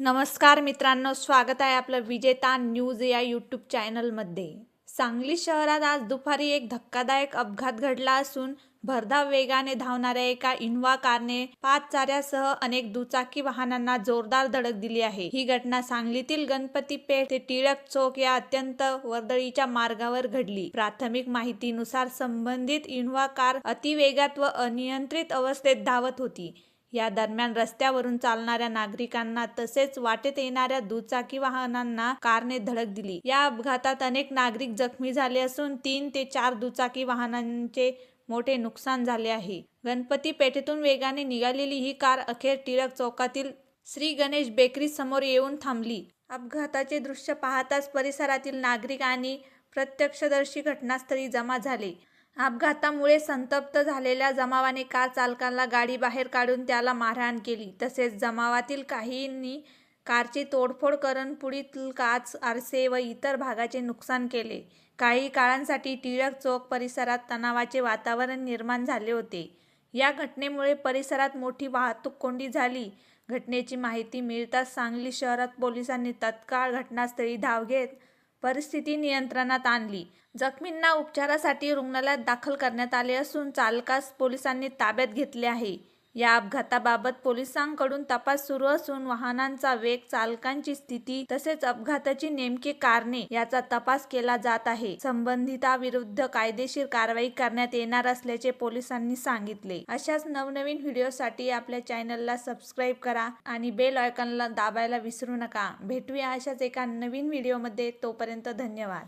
नमस्कार मित्रांनो स्वागत आहे आपलं विजेता न्यूज या यूट्यूब चॅनलमध्ये. सांगली शहरात आज दुपारी एक धक्कादायक अपघात घडला असून भरधाव वेगाने धावणाऱ्या एका इन्व्हा कारने पाच चाऱ्यासह अनेक दुचाकी वाहनांना जोरदार धडक दिली आहे. ही घटना सांगलीतील गणपती पेठ ते टिळक चौक या अत्यंत वर्दळीच्या मार्गावर घडली. प्राथमिक माहितीनुसार संबंधित इन्व्हा कार अतिवेगात व अनियंत्रित अवस्थेत धावत होती. या दरम्यान रस्त्यावरून चालणाऱ्या नागरिकांना तसेच वाटेत येणाऱ्या दुचाकी वाहनांना कारने धडक दिली. या अपघातात अनेक नागरिक जखमी झाले असून तीन ते चार दुचाकी वाहनांचे मोठे नुकसान झाले आहे. गणपती पेठेतून वेगाने निघालेली ही कार अखेर टिळक चौकातील श्री गणेश बेकरी समोर येऊन थांबली. अपघाताचे दृश्य पाहताच परिसरातील नागरिक आणि प्रत्यक्षदर्शी घटनास्थळी जमा झाले. अपघातामुळे संतप्त झालेल्या जमावाने कार चालकाला गाडी बाहेर काढून त्याला मारहाण केली. तसेच जमावातील काहींनी कारची तोडफोड करून पुढील काच आरसे व इतर भागाचे नुकसान केले. काही काळांसाठी टिळक चौक परिसरात तणावाचे वातावरण निर्माण झाले होते. या घटनेमुळे परिसरात मोठी वाहतूक कोंडी झाली. घटनेची माहिती मिळताच सांगली शहरात पोलिसांनी तत्काळ घटनास्थळी धाव घेत परिस्थिती नियंत्रणात आणली. जखमींना उपचारासाठी रुग्णालयात दाखल करण्यात आले असून चालकास पोलिसांनी ताब्यात घेतले आहे. या अपघाताबाबत पोलिसांकडून तपास सुरू असून वाहनांचा वेग चालकांची स्थिती तसेच अपघाताची नेमकी कारणे याचा तपास केला जात आहे. संबंधिताविरुद्ध कायदेशीर कारवाई करण्यात येणार असल्याचे पोलिसांनी सांगितले. अशाच नवनवीन व्हिडिओसाठी आपल्या चॅनलला सबस्क्राईब करा आणि बेल आयकॉनला दाबायला विसरू नका. भेटूया अशाच एका नवीन व्हिडिओमध्ये. तोपर्यंत धन्यवाद.